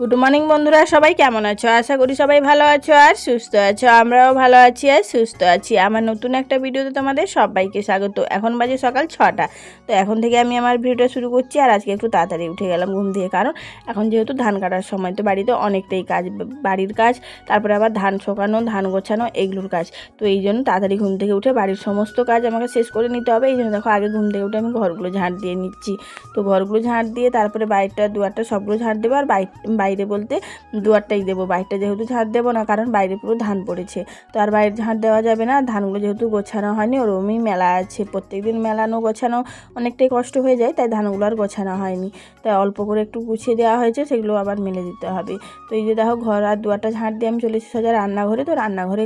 Good morning বন্ধুরা, সবাই কেমন আছো? আশা করি সবাই ভালো আছো আর সুস্থ আছো। আমরাও ভালো আছি আর সুস্থ আছি। আমার নতুন একটা ভিডিওতে তোমাদের সবাইকে স্বাগত। এখন বাজে সকাল ছটা। তো এখন থেকে আমি আমার ভিডিওটা শুরু করছি আর আজকে একটু তাড়াতাড়ি উঠে গেলাম ঘুম থেকে। কারণ এখন যেহেতু ধান কাটার সময়, তো বাড়িতে অনেকটাই কাজ, বাড়ির কাজ, তারপরে আবার ধান শোকানো, ধান গোছানো, এগুলোর কাজ। তো এই জন্য তাড়াতাড়ি ঘুম থেকে উঠে বাড়ির সমস্ত কাজ আমাকে শেষ করে নিতে হবে। এই জন্য দেখো, আগে ঘুম থেকে উঠে আমি ঘরগুলো ঝাঁট দিয়ে নিচ্ছি। তো ঘরগুলো ঝাঁট দিয়ে তারপরে বাইরটা, দুয়ারটা সবগুলো ঝাঁট দেবো আর বাইর বাইরে বলতে দুয়ারটাই দেবো, বাইরটা যেহেতু ঝাঁট দেবো না, কারণ বাইরে পুরো ধান পড়েছে। তো আর বাইরে ঝাঁট দেওয়া যাবে না, ধানগুলো যেহেতু গোছানো হয়নি, ওরমই মেলা আছে। প্রত্যেকদিন মেলানো গোছানো অনেকটাই কষ্ট হয়ে যায়, তাই ধানগুলো আর গোছানো হয়নি। তাই অল্প করে একটু গুছিয়ে দেওয়া হয়েছে, সেগুলো আবার মেলে দিতে হবে। তো এই যে দেখো, ঘর আর দুয়ারটা ঝাঁট দিয়ে আমি চলে এসেছি সোজা রান্নাঘরে। তো রান্নাঘরে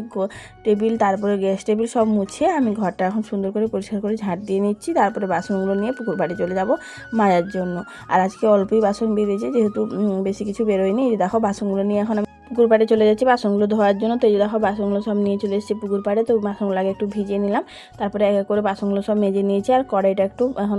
টেবিল, তারপরে গ্যাস টেবিল সব মুছে আমি ঘরটা এখন সুন্দর করে পরিষ্কার করে ঝাঁট দিয়ে নিচ্ছি। তারপরে বাসনগুলো নিয়ে পুকুর বাড়ি চলে যাব মাজার জন্য। আর আজকে অল্পই বাসন বেরিয়েছে যেহেতু বেশি কিছু বেরোয়নি। দেখো বাসনগুলো নিয়ে এখন আমি পুকুর পাড়ে চলে যাচ্ছি, বাসনগুলো ধোয়ার জন্য। তো এই দেখো, বাসনগুলো সব নিয়ে চলে এসেছি পুকুর পাড়ে। তো বাসনগুলো আগে একটু ভিজিয়ে নিলাম। তারপরে এক এক করে বাসনগুলো সব মেজে নিয়েছি। আর কড়াইটা একটু এখন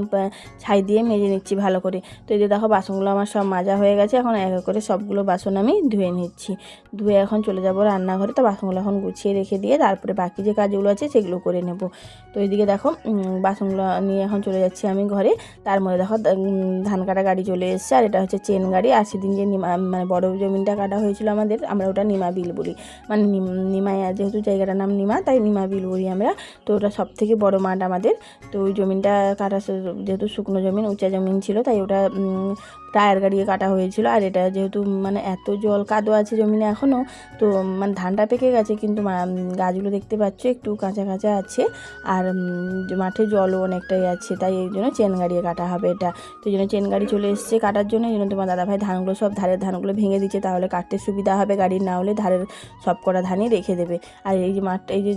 ছাই দিয়ে মেজে নিচ্ছি ভালো করে। তো এই যে দেখো, বাসনগুলো আমার সব মাজা হয়ে গেছে। এখন এক এক করে সবগুলো বাসন আমি ধুয়ে নিচ্ছি। ধুয়ে এখন চলে যাব রান্নাঘরে। তো বাসনগুলো এখন গুছিয়ে রেখে দিয়ে তারপরে বাকি যে কাজগুলো আছে সেগুলো করে নেব। তো এইদিকে দেখো বাসনগুলো নিয়ে এখন চলে যাচ্ছি আমি ঘরে। তার মধ্যে দেখো ধান কাটা গাড়ি চলে এসেছে। আর এটা হচ্ছে চেন গাড়ি। আর সেদিন যে মানে বড় জমিনটা কাটা হয়েছিল আমাদের আমরা ওটা নিমা বিল বলি। মানে নিম- নিমায় যেহেতু জায়গাটার নাম নিমা, তাই নিমা বিল বলি আমরা। তো ওটা সব থেকে বড় মাঠ আমাদের। তো ওই জমিনটা কাটা যেহেতু শুকনো জমিন, উঁচা জমিন ছিল, তাই ওটা টায়ার গাড়িয়ে কাটা হয়েছিল। আর এটা যেহেতু মানে এত জল কাদো আছে জমিনে এখনও তো মানে ধানটা পেকে গেছে কিন্তু গাছগুলো দেখতে পাচ্ছ একটু কাঁচা কাঁচা আছে। আর মাঠে জলও অনেকটাই আছে, তাই এই জন্য চেন গাড়িয়ে কাটা হবে এটা। তো এই জন্য চেন গাড়ি চলে এসছে কাটার জন্য, এই জন্য তোমার দাদাভাই ধানগুলো সব ধারের ধানগুলো ভেঙে দিচ্ছে, তাহলে কাটতে সুবিধা হবে গাড়ির না হলে ধারের সব কটা ধানই রেখে দেবে। আর এই যে মাঠটা এই যে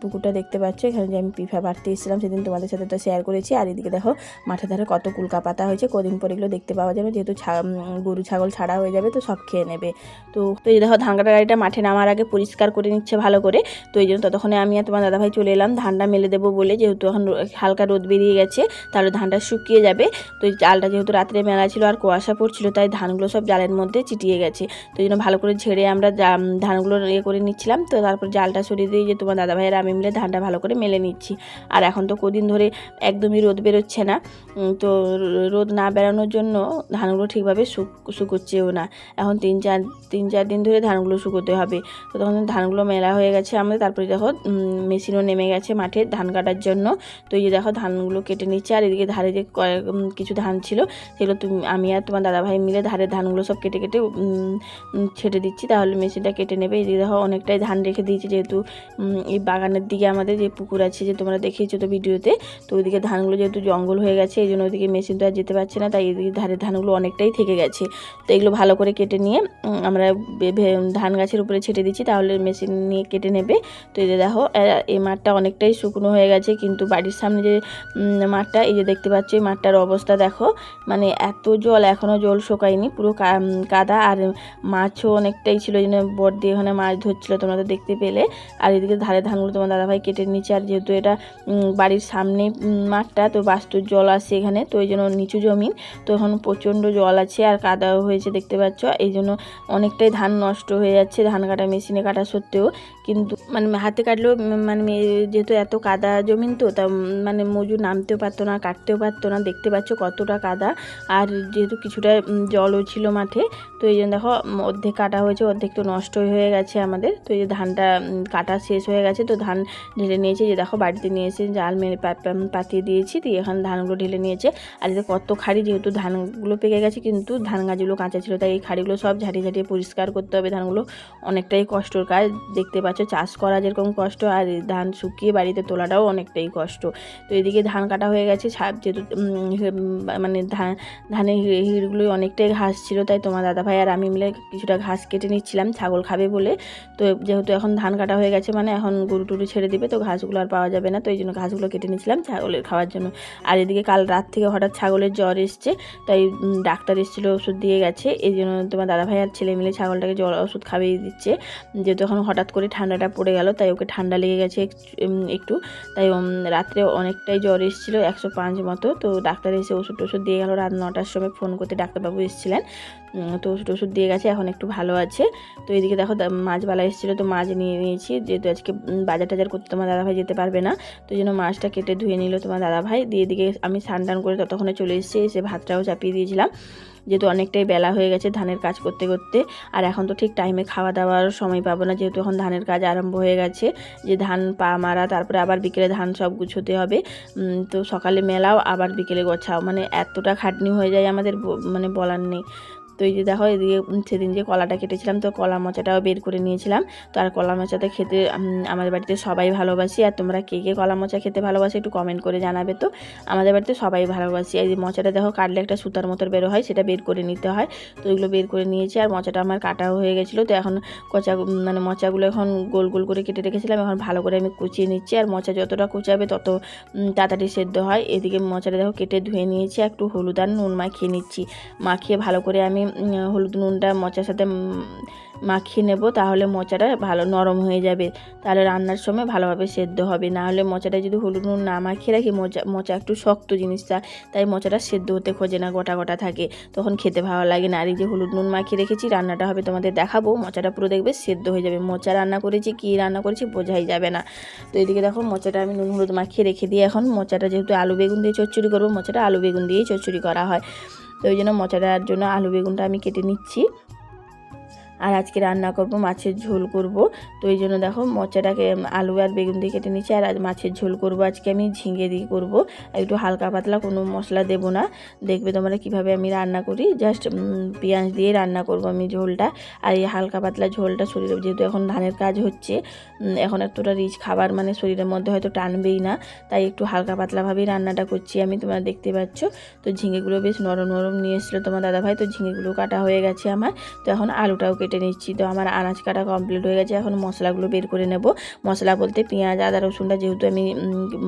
পুকুরটা দেখতে পাচ্ছ, এখানে যে আমি পিফা বাড়তে এসেছিলাম, সেদিন তোমাদের সাথে তো শেয়ার করেছি। আর এদিকে দেখো, মাঠের ধারে কত কুলকা পাতা হয়েছে, কদিন পর এগুলো দেখতে পাওয়া যাবে, যেহেতু গরু, ছাগল ছাড়া হয়ে যাবে, তো সব খেয়ে নেবে। তো তো এই দেখো ধান কাটা গাড়িটা মাঠে নামার আগে পরিষ্কার করে নিচ্ছে ভালো করে। তো এই জন্য ততক্ষণে আমি আর তোমার দাদাভাই চলে এলাম। ধানটা মেলে দেবো বলে যেহেতু এখন হালকা রোদ বেরিয়ে গেছে, তাহলে ধানটা শুকিয়ে যাবে। তো চালটা যেহেতু রাত্রে মেলা ছিল আর কুয়াশা পড়ছিল, তাই ধানগুলো সব জালের মধ্যে চিটিয়ে গেছে। তো এই জন্য ভালো করে ঝেড়ে আমরা ধানগুলো ইয়ে করে নিচ্ছিলাম। তো তারপর জালটা সরিয়ে দিয়ে যে তোমার দাদাভাই আর আমি মিলে ধানটা ভালো করে মেলে নিচ্ছি। আর এখন তো কদিন ধরে একদমই রোদ বেরোচ্ছে না। তো রোদ না বেরোনোর জন্য ধানগুলো ঠিকভাবে শুক, শুকোচ্ছেও না। এখন তিন চার তিন চার দিন ধরে ধানগুলো শুকোতে হবে। তো তখন ধানগুলো মেলা হয়ে গেছে আমাদের। তারপরে দেখো মেশিনও নেমে গেছে মাঠে ধান কাটার জন্য। তো এই যে দেখো, ধানগুলো কেটে নিচ্ছে। আর এদিকে ধারে যে কিছু ধান ছিল, সেগুলো তুমি, আমি আর তোমার দাদাভাই মিলে ধারের ধানগুলো সব কেটে কেটে ছেটে দিচ্ছি। তাহলে মেশিনটা কেটে নেবে। এদিকে দেখো, অনেকটাই ধান রেখে দিয়েছি যেহেতু এই বাগানের দিকে আমাদের যে পুকুর আছে যে তোমরা দেখিয়েছো তো ভিডিওতে। তো ওইদিকে ধানগুলো যেহেতু জঙ্গল হয়ে গেছে, এই জন্য ওইদিকে মেশিন তো আর যেতে পারছে না। তাই এদিকে ধারের ধানগুলো অনেকটাই থেকে গেছে। তো এগুলো ভালো করে কেটে নিয়ে আমরা ধান গাছের উপরে ছেটে দিচ্ছি, তাহলে মেশিন নিয়ে কেটে নেবে। তো এই যে দেখো এই মাঠটা অনেকটাই শুকনো হয়ে গেছে, কিন্তু বাড়ির সামনে যে মাঠটা, এই যে দেখতে পাচ্ছ, এই মাঠটার অবস্থা দেখো মানে এত জল এখনও জল শোকায়নি, পুরো কাদা, আর মাছও অনেকটাই ছিল জন্য বট দিয়ে ওখানে মাছ ধরছিল, তোমরা তো দেখতে পেলে। আর এদিকে ধারে ধানগুলো তোমার দাদাভাই কেটে নিচ্ছে, আর যেহেতু এটা বাড়ির সামনে মাঠটা, তো বাস্তুর জল আসছে এখানে, তো ওই জন্য নিচু জমিন, তো এখন প্রচণ্ড জল আছে আর কাদাও হয়েছে, দেখতে পাচ্ছ? এই জন্য অনেকটাই ধান নষ্ট হয়ে যাচ্ছে, ধান কাটা মেশিনে কাটা সত্ত্বেও। কিন্তু মানে হাতে কাটলেও মানে যেহেতু এত কাদা জমিন তো, তা মানে মজুর নামতেও পারতো না, কাটতেও পারতো না। দেখতে পাচ্ছ কতটা কাদা। আর যেহেতু কিছুটা জলও ছিল মাঠে, তো এই জন্য দেখো অর্ধেক কাটা হয়েছে, অর্ধেক তো নষ্ট হয়ে গেছে আমাদের। তো এই যে ধানটা কাটা শেষ হয়ে গেছে, তো ধান ঢেলে নিয়েছে। যে দেখো, বাড়িতে নিয়ে এসে জাল মেরে পাতিয়ে দিয়েছি, দিয়ে এখানে ধানগুলো ঢেলে নিয়েছে। আর এতে কত খাড়ি, যেহেতু ধানগুলো পেকে গেছে, কিন্তু ধান গাছগুলো কাঁচা ছিল, তাই এই খাড়িগুলো সব ঝাঁটিয়ে ঝাঁটিয়ে পরিষ্কার করতে হবে। ধানগুলো অনেকটাই কষ্টর কাজ, দেখতে পাচ্ছ চাষ করা যেরকম কষ্ট, আর ধান শুকিয়ে বাড়িতে তোলাটাও অনেকটাই কষ্ট। তো এদিকে ধান কাটা হয়ে গেছে যেহেতু মানে ধান, ধানের হিড়- হিড়গুলো অনেকটাই ঘাস ছিল, তাই তোমার দাদাভাই আর আমি মিলে কিছুটা ঘাস কেটে নিচ্ছিলাম, ছাগল খাবে বলে। তো যেহেতু এখন ধান কাটা হয়ে গেছে মানে এখন গরু টুরু ছেড়ে দিবে, তো ঘাসগুলো আর পাওয়া যাবে না, তো এই জন্য ঘাসগুলো কেটে নিচ্ছিলাম ছাগলের খাওয়ার জন্য। আর এদিকে কাল রাত থেকে হঠাৎ ছাগলের জ্বর এসছে, তাই ডাক্তার এসেছিল, ওষুধ দিয়ে গেছে। এই জন্য তোমার দাদাভাই আর ছেলে মিলে ছাগলটাকে জল ওষুধ খাইয়ে দিচ্ছে। যেহেতু এখন হঠাৎ করে ঠান্ডাটা পড়ে গেল, তাই ওকে ঠান্ডা লেগে গেছে একটু তাই রাত্রে অনেকটাই জ্বর এসেছিল, একশো পাঁচ মতো। তো ডাক্তার এসে ওষুধ টষুধ দিয়ে গেল। রাত নটার সময় ফোন করতে ডাক্তারবাবু এসেছিলেন। তো ওষুধ ওষুধ দিয়ে গেছে, এখন একটু ভালো আছে। তো এদিকে দেখো দা- মাছবালা এসেছিল, তো মাছ নিয়ে নিয়েছি। যেহেতু আজকে বাজার টাজার করতে তোমার দাদাভাই যেতে পারবে না, তো জন্য মাছটা কেটে ধুয়ে নিল তোমার দাদাভাই। দিয়ে এদিকে আমি স্নান টান করে ততক্ষণে চলে এসেছি, এসে ভাতটাও চাপিয়ে দিয়েছিলাম। যেহেতু অনেকটাই বেলা হয়ে গেছে ধানের কাজ করতে করতে, আর এখন তো ঠিক টাইমে খাওয়া দাওয়ার সময় পাবো না, যেহেতু এখন ধানের কাজ আরম্ভ হয়ে গেছে। যে ধান পা মারা, তারপরে আবার বিকেলে ধান সব গুছোতে হবে। তো সকালে মেলাও, আবার বিকেলে গোছাও। মানে এতটা খাটনি হয়ে যায় আমাদের মানে বলার নেই। তো এই যে দেখো, এদিকে সেদিন যে কলাটা কেটেছিলাম, তো কলা মোচাটাও বের করে নিয়েছিলাম। তো আর কলা মোচাটা খেতে আমাদের বাড়িতে সবাই ভালোবাসি। আর তোমরা কে কে কলা মোচা খেতে ভালোবাসো একটু কমেন্ট করে জানাবে তো। আমাদের বাড়িতে সবাই ভালোবাসি। এই যে মোচাটা দেখো, কাটলে একটা সুতার মতো বের হয়, সেটা বের করে নিতে হয়। তো এগুলো বের করে নিয়েছি, আর মোচাটা আমার কাটাও হয়ে গেছিল। তো এখন কচা মানে মোচাগুলো এখন গোল গোল করে কেটে রেখেছিলাম। এখন ভালো করে আমি কুচিয়ে নিচ্ছি। আর মোচা যতটা কুচাবে তত তাড়াতাড়ি সেদ্ধ হয়। এদিকে মোচাটা দেখো কেটে ধুয়ে নিয়েছি। একটু হলুদ আর নুন মাখিয়ে নিচ্ছি। মাখিয়ে ভালো করে আমি হলুদ নুনটা মোচার সাথে মাখিয়ে নেব, তাহলে মোচাটা ভালো নরম হয়ে যাবে। তাহলে রান্নার সময় ভালোভাবে সেদ্ধ হবে। না হলে মোচাটা যদি হলুদ নুন না মাখিয়ে রাখি, মোচা মোচা একটু শক্ত জিনিসটা, তাই মোচাটা সেদ্ধ হতে খোঁজে না, গোটা গোটা থাকে। তখন খেতে ভালো লাগে না। আর এই যে হলুদ নুন মাখিয়ে রেখেছি, রান্নাটা হবে তোমাদের দেখাবো। মোচাটা পুরো দেখবে সেদ্ধ হয়ে যাবে। মোচা রান্না করেছি, কী রান্না করেছি বোঝাই যাবে না। তো এদিকে দেখো, মোচাটা আমি নুন হলুদ মাখিয়ে রেখে দিই এখন মোচাটা যেহেতু আলু বেগুন দিয়ে চচ্চড়ি করব, মোচাটা আলু বেগুন দিয়েই চচ্চড়ি করা হয়। তো ওই জন্য মচা দেওয়ার জন্য আলু বেগুনটা আমি কেটে নিচ্ছি। আর আজকে রান্না করব মাছের ঝোল করব। তো এই জন্য দেখো মোচাটাকে আলু আর বেগুন দিয়ে কেটে নিচ্ছি, আর আজ মাছের ঝোল করব। আজকে আমি ঝিঙে দিয়ে করব। একটু হালকা পাতলা কোনো মশলা দেব না। দেখবে তোমরা কীভাবে আমি রান্না করি। জাস্ট পেঁয়াজ দিয়ে রান্না করব আমি ঝোলটা। আর এই হালকা পাতলা ঝোলটা শরীরে, যেহেতু এখন ধানের কাজ হচ্ছে এখন এতটা রিচ খাবার মানে শরীরের মধ্যে হয়তো টানবেই না। তাই একটু হালকা পাতলাভাবেই রান্নাটা করছি আমি, তোমরা দেখতে পাচ্ছ। তো ঝিঙেগুলো বেশ নরম নরম নিয়ে এসেছিল তোমার দাদাভাই। তো ঝিঙেগুলো কাটা হয়ে গেছে আমার। তো এখন আলুটাও কেটে নিচ্ছি। তো আমার আনাজ কাটা কমপ্লিট হয়ে গেছে। এখন মশলাগুলো বের করে নেব। মশলা বলতে পেঁয়াজ, আদা, রসুনটা যেহেতু আমি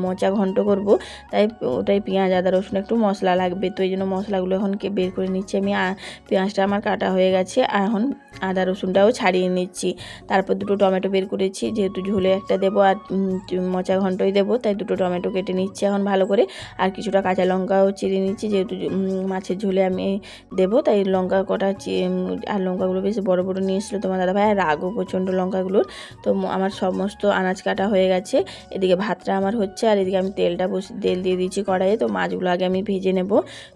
মোচা ঘন্ট করব, তাই ওটাই পেঁয়াজ, আদা, রসুন একটু মশলা লাগবে। তো এই জন্য মশলাগুলো এখন বের করে নিচ্ছি। আমি পেঁয়াজটা আমার কাটা হয়ে গেছে। আর এখন আদা, রসুনটাও ছাড়িয়ে নিচ্ছি। তারপর দুটো টমেটো বের করেছি। যেহেতু ঝোলে একটা দেবো আর মোচা ঘন্টই দেবো, তাই দুটো টমেটো কেটে নিচ্ছি এখন ভালো করে। আর কিছুটা কাঁচা লঙ্কাও চিড়ে নিচ্ছি। যেহেতু মাছের ঝোলে আমি দেবো, তাই লঙ্কা কটা আর লঙ্কাগুলো বেশ বড় বড় নিয়েছিল তোমার দাদাভাই আর রাগও প্রচণ্ড লঙ্কাগুলোর। তো আমার সমস্ত আনাজ কাটা হয়ে গেছে। এদিকে ভাতটা আমার হচ্ছে, আর এদিকে আমি তেলটা বসে, তেল দিয়ে দিয়েছি কড়াইয়ে। তো মাছগুলো আগে আমি ভেজে নেব।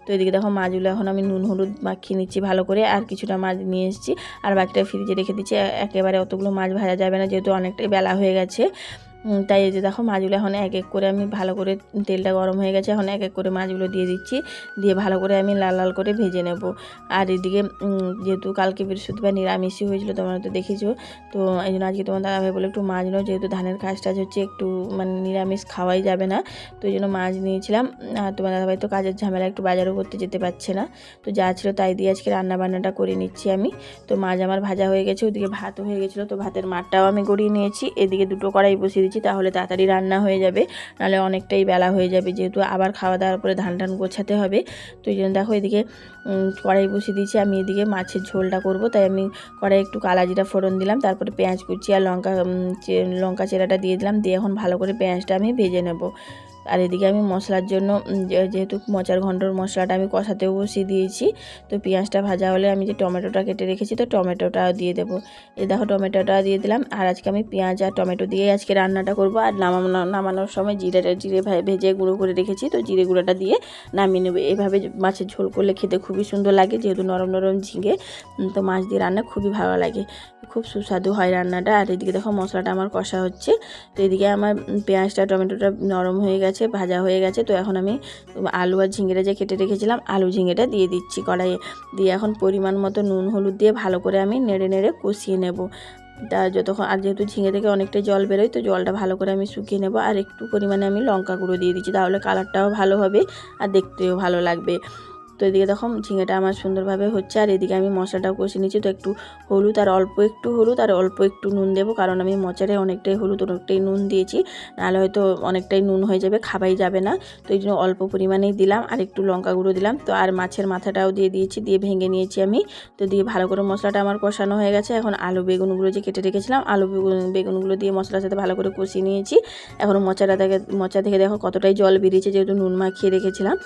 তো এদিকে দেখো মাছগুলো এখন আমি নুন, হলুদ মাখিয়ে নিচ্ছি ভালো করে, আর কিছুটা মাছ নিয়ে এসেছি। আর বাকিটা ফ্রিজে রেখে দিচ্ছি। একেবারে অতগুলো মাছ ভাজা যাবে না, যেহেতু অনেকটাই বেলা হয়ে গেছে। তাই এই যে দেখো মাছগুলো এখন এক এক করে আমি ভালো করে তেলটা গরম হয়ে গেছে, এখন এক এক করে মাছগুলো দিয়ে দিচ্ছি, দিয়ে ভালো করে আমি লাল লাল করে ভেজে নেব। আর এদিকে যেহেতু কালকে বৃহস্পতিবার নিরামিষই হয়েছিল, তোমরা তো দেখেছ, তো এই জন্য আজকে তোমার দাদাভাই বলে একটু মাছ নাও, যেহেতু ধানের কাজ টাজ হচ্ছে একটু মানে নিরামিষ খাওয়াই যাবে না, তো এই জন্য মাছ নিয়েছিলাম। আর তোমার দাদাভাই তো কাজের ঝামেলা, একটু বাজারও করতে যেতে পারছে না, তো যা ছিল তাই দিয়ে আজকে রান্না বান্নাটা করে নিচ্ছি আমি। তো মাছ আমার ভাজা হয়ে গেছে, ওদিকে ভাতও হয়ে গেছিল, তো ভাতের মাঠটাও আমি গড়িয়ে নিয়েছি, এদিকে দুটো কড়াই বসিয়ে দিচ্ছি তাহলে তাড়াতাড়ি রান্না হয়ে যাবে। নাহলে অনেকটাই বেলা হয়ে যাবে, যেহেতু আবার খাওয়া দাওয়ার পরে ধান টান গোছাতে হবে। তো এই জন্য দেখো এদিকে কড়াই বসিয়ে দিয়েছি। আমি এদিকে মাছের ঝোলটা করব, তাই আমি কড়াই একটু কালাজিরা ফোড়ন দিলাম, তারপরে পেঁয়াজ কুচি আর লঙ্কা লঙ্কা চেরাটা দিয়ে দিলাম। দিয়ে এখন ভালো করে পেঁয়াজটা আমি ভেজে নেব। আর এদিকে আমি মশলার জন্য যেহেতু মোচার ঘন্টর মশলাটা আমি কষাতেও বসিয়ে দিয়েছি, তো পেঁয়াজটা ভাজা হলে আমি যে টমেটোটা কেটে রেখেছি, তো টমেটোটাও দিয়ে দেবো। এ দেখো টমেটোটা দিয়ে দিলাম, আর আজকে আমি পেঁয়াজ আর টমেটো দিয়ে আজকে রান্নাটা করব। আর নামানো নামানোর সময় জিরেটা জিরে ভেজে গুঁড়ো করে রেখেছি, তো জিরে গুঁড়োটা দিয়ে নামিয়ে নেবে। এভাবে মাছের ঝোল করলে খেতে খুবই সুন্দর লাগে, যেহেতু নরম নরম ঝিঙে তো মাছ দিয়ে রান্না খুবই ভালো লাগে। খুব সুস্বাদু হয় রান্নাটা। আর এদিকে দেখো মশলাটা আমার কষা হচ্ছে, তো এদিকে আমার পেঁয়াজটা, টমেটোটা নরম হয়ে গেছে। ভাজা হয়ে গেছে। তো এখন আমি আলু আর ঝিঙেটা যে কেটে রেখেছিলাম, আলু ঝিঙেটা দিয়ে দিচ্ছি কড়াইয়ে। দিয়ে এখন পরিমাণ মতো নুন, হলুদ দিয়ে ভালো করে আমি নেড়ে নেড়ে কষিয়ে নেব। তা যতক্ষণ, আর যেহেতু ঝিঙে থেকে অনেকটাই জল বেরোয়, তো জলটা ভালো করে আমি শুকিয়ে নেব। আর একটু পরিমাণে আমি লঙ্কা গুঁড়ো দিয়ে দিচ্ছি, তাহলে কালারটাও ভালো হবে আর দেখতেও ভালো লাগবে। তো এদিকে দেখো ঝিঙেটা আমার সুন্দরভাবে হচ্ছে, আর এদিকে আমি মশলাটাও কষে নিচ্ছি তো একটু হলুদ আর অল্প একটু হলুদ আর অল্প একটু নুন দেবো, কারণ আমি মোচারে অনেকটাই হলুদ, অনেকটাই নুন দিয়েছি। নাহলে হয়তো অনেকটাই নুন হয়ে যাবে, খাবাই যাবে না। তো এই জন্য অল্প পরিমাণেই দিলাম, আর একটু লঙ্কা গুঁড়ো দিলাম। তো আর মাছের মাথাটাও দিয়ে দিয়েছি, দিয়ে ভেঙে নিয়েছি আমি। তো দিয়ে ভালো করে মশলাটা আমার কষানো হয়ে গেছে। এখন আলু বেগুনগুলো যে কেটে রেখেছিলাম, আলু বেগুন, বেগুনগুলো দিয়ে মশলার সাথে ভালো করে কষিয়ে নিয়েছি। এখন মোচাটা থেকে, মোচা থেকে দেখো কতটাই জল বেরিয়েছে, যেহেতু নুন মাখিয়ে রেখেছিলাম।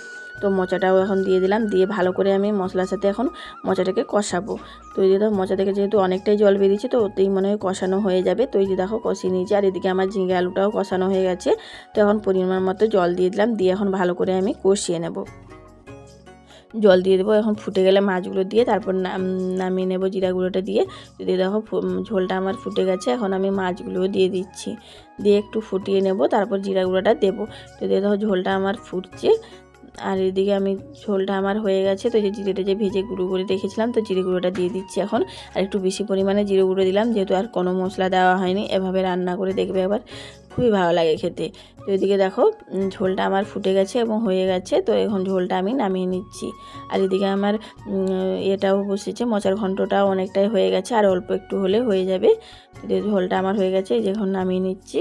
তো মোচাটাও এখন দিয়ে দিলাম। দিয়ে ভালো করে আমি মশলার সাথে এখন মোচাটাকে কষাবো। তো এই দেখো, মোচা থেকে যেহেতু অনেকটাই জল বেরিয়েছে, তো ওতেই মনে হয় কষানো হয়ে যাবে। তো এই যে দেখো, কষিয়ে নিয়েছি। আর এদিকে আমার ঝিঙে আলুটাও কষানো হয়ে গেছে। তো এখন পরিমাণ মতো জল দিয়ে দিলাম। দিয়ে এখন ভালো করে আমি কষিয়ে নেব। জল দিয়ে দেবো। এখন ফুটে গেলে মাছগুলো দিয়ে তারপর নাম- নামিয়ে নেব জিরা গুঁড়োটা দিয়ে। দিয়ে দেখো ঝোলটা আমার ফুটে গেছে, এখন আমি মাছগুলোও দিয়ে দিচ্ছি। দিয়ে একটু ফুটিয়ে নেব, তারপর জিরা গুঁড়োটা দেবো। দিয়ে দেখো ঝোলটা আমার ফুটছে আর এদিকে আমি ঝোলটা আমার হয়ে গেছে, তো যে জিরেটা যে ভেজে গুঁড়ো করে রেখেছিলাম, তো জিরে গুঁড়োটা দিয়ে দিচ্ছি এখন। আর একটু বেশি পরিমাণে জিরে গুঁড়ো দিলাম, যেহেতু আর কোনো মশলা দেওয়া হয়নি, এভাবে রান্না করে দেখবে এবার খুবই ভালো লাগে খেতে। তো এদিকে দেখো ঝোলটা আমার ফুটে গেছে এবং হয়ে গেছে, তো এখন ঝোলটা আমি নামিয়ে নিচ্ছি। আর এদিকে আমার এটাও বসেছে মচার ঘন্টটাও অনেকটাই হয়ে গেছে, আর অল্প একটু হলে হয়ে যাবে। ঝোলটা আমার হয়ে গেছে, এই যে এখন নামিয়ে নিচ্ছি।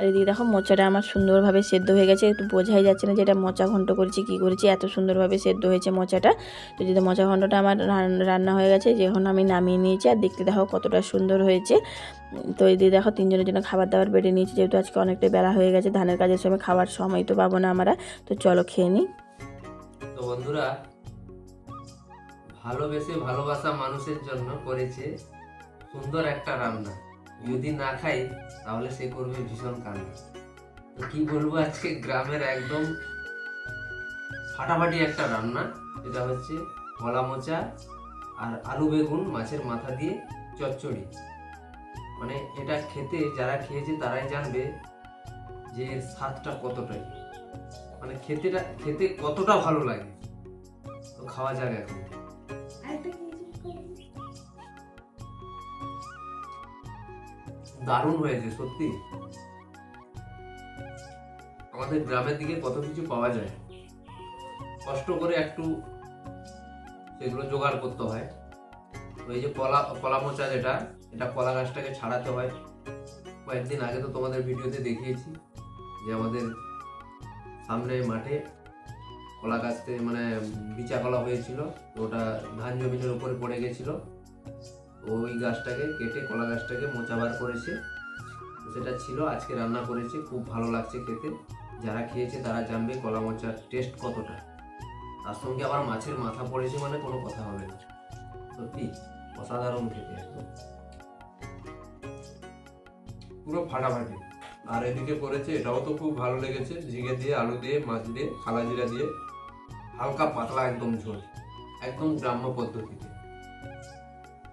আর এদিকে দেখো মোচাটা আমার সুন্দরভাবে সেদ্ধ হয়ে গেছে, একটু বোঝাই যাচ্ছে না যে এটা মোচা ঘন্ট করেছি, কী করেছি, এত সুন্দরভাবে সেদ্ধ হয়েছে মোচাটা। তো যদি মোচা ঘন্টটা আমার রান- রান্না হয়ে গেছে যে এখন আমি নামিয়ে নিয়েছি, আর দেখতে দেখো কতটা সুন্দর হয়েছে। তো এই দিয়ে দেখো তিনজনের জন্য খাবার দাবার বেড়ে নিয়েছি, যেহেতু আজকে অনেকটাই বেলা হয়ে গেছে, ধানের কাজের সময় খাবার সময় তো পাবো না আমরা, তো চলো খেয়ে নিই। তো বন্ধুরা, ভালোবেসে ভালোবাসা মানুষের জন্য করেছে সুন্দর একটা রান্না। যদি না খাই, তাহলে সে করবে ভীষণ কান্না। তো কি বলব আজকে? গ্রামের একদম ফাটাফাটি একটা রান্না এটা হচ্ছে কলা মোচা আর আলু বেগুন মাছের মাথা দিয়ে চচ্চড়ি। মানে এটা খেতে যারা খেয়েছে তারাই জানবে যে এর স্বাদটা কতটাই। মানে খেতেটা, খেতে কতটা ভালো লাগে। তো খাওয়া যাক এখন। দারুণ হয়েছে, সত্যি। আমাদের গ্রামের দিকে কত কিছু পাওয়া যায়। কষ্ট করে একটু সেগুলো জোগাড় করতে হয়। এই যে কলা কলা মোচা যেটা, এটা কলা গাছটাকে ছাড়াতে হয়। কয়েকদিন আগে তো তোমাদের ভিডিওতে দেখিয়েছি যে আমাদের সামনে মাঠে কলা গাছতে মানে বিচা কলা হয়েছিল ওটা ধান জমিনের উপরে পড়ে গেছিল। ওই গাছটাকে কেটে, কলা গাছটাকে মোচা বার করেছে। সেটা ছিল, আজকে রান্না করেছে, খুব ভালো লাগছে খেতে। যারা খেয়েছে তারা জানবে কলা মোচার টেস্ট কতটা। তার সঙ্গে আবার মাছের মাথা পড়েছে মানে কোনো কথা হবে না। সত্যি অসাধারণ খেতে পুরো ফাটাফাটি। আর এদিকে করেছে, এটাও তো খুব ভালো লেগেছে। ঝিঙে দিয়ে, আলু দিয়ে, মাছ দিয়ে খালা জিরা দিয়ে। হালকা পাতলা একদম ঝোল। একদম গ্রাম্য পদ্ধতিতে।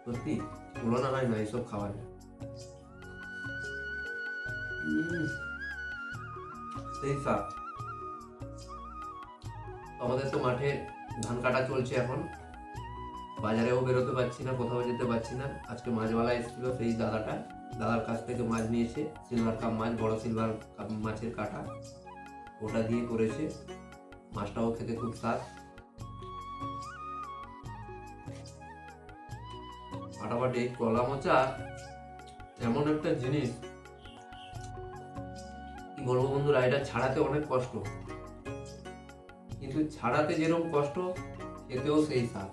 সত্যি তুলনা হয় না, এইসব খাবারের সেই আমাদের তো মাঠে ধান কাটা চলছে এখন। বাজারেও বেরোতে পারছি না, কোথাও যেতে পারছি না। আজকে মাছওয়ালা এসেছিল সেই দাদাটা। দাদার কাছ থেকে মাছ নিয়েছে সিলভার কাপ মাছ, বড় সিলভার কাপ মাছের কাটা। ওটা দিয়ে করেছে। মাছটাও খেতে খুব স্বাদ। ফাটাফাটি কলা মোচা, এমন একটা জিনিস কি বলব বন্ধুরা, এটা ছাড়াতে অনেক কষ্ট। কিন্তু ছাড়াতে যেরকম কষ্ট, খেতেও সেই স্বাদ।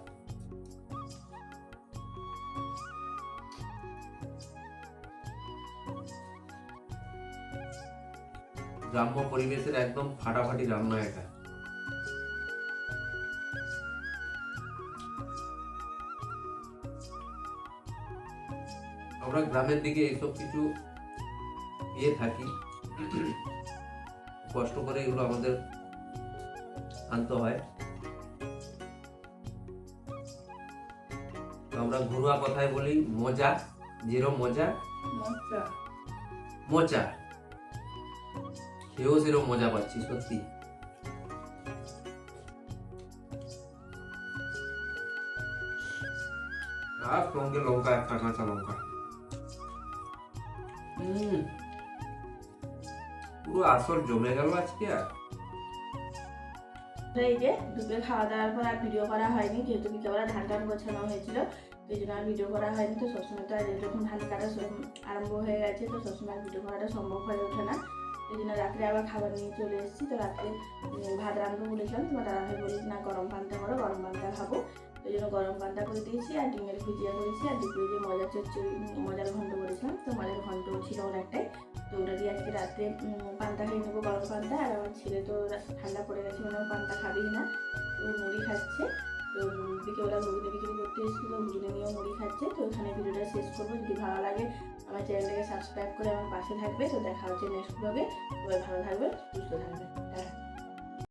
গ্রাম্য পরিবেশের একদম ফাটাফাটি রান্না এটা। আমরা গ্রামের দিকে এইসব কিছু পেয়ে থাকি। কষ্ট করে এগুলো আমাদের আনতে হয়। আমরা ঘরোয়া কথায় বলি মজা যেরো মজা। মোচা খেয়েও সেরকম মজা পাচ্ছি সত্যি। আর সঙ্গে লঙ্কা একটা কাঁচা লঙ্কা। পুরো আসর জমে গেল আজকে আর। এই যে, দুপুরে খাওয়া দাওয়ার পর আর ভিডিও করা হয়নি, যেহেতু বিকেলবেলা ধান টান গোছানো হয়েছিল এই জন্য আর ভিডিও করা হয়নি। তো সবসময় তো আর যখন ধান কাটা আরম্ভ হয়ে গেছে, তো সবসময় ভিডিও করাটা সম্ভব হয়ে ওঠে না। এই জন্য রাত্রে আবার খাবার নিয়ে চলে এসেছি। তো রাত্রে ভাত রান্না বলেছিলাম, তোমার দাদা ভাই বলেছি না, গরম পান্তা গরম পান্তা করে দিয়েছি আর ডিমের ভুজিয়া করেছি আর দুপুরে যে মজার চচ্চড়ি মজার ঘন্ট করেছিলাম তো মজার ঘন্ট ছিল অনেকটাই তো ওটা দিয়ে আজকে রাত্রে পান্তা খেয়ে নেব গরম পান্তা আর আমার ছেলে তো ঠান্ডা পড়ে গেছে মানে পান্তা খাবেই না তো মুড়ি খাচ্ছে তো উম, ওরা ঘুগনি বিক্রি করতে এসেছিল ঘুগনি নিয়েও মুড়ি খাচ্ছে তো ওখানে ভিডিওটা শেষ করব যদি ভালো লাগে আমার চ্যানেলটাকে সাবস্ক্রাইব করে আমার পাশে থাকবে তো দেখা হচ্ছে নেক্সট ব্লগে সবাই ভালো থাকবে সুস্থ থাকবে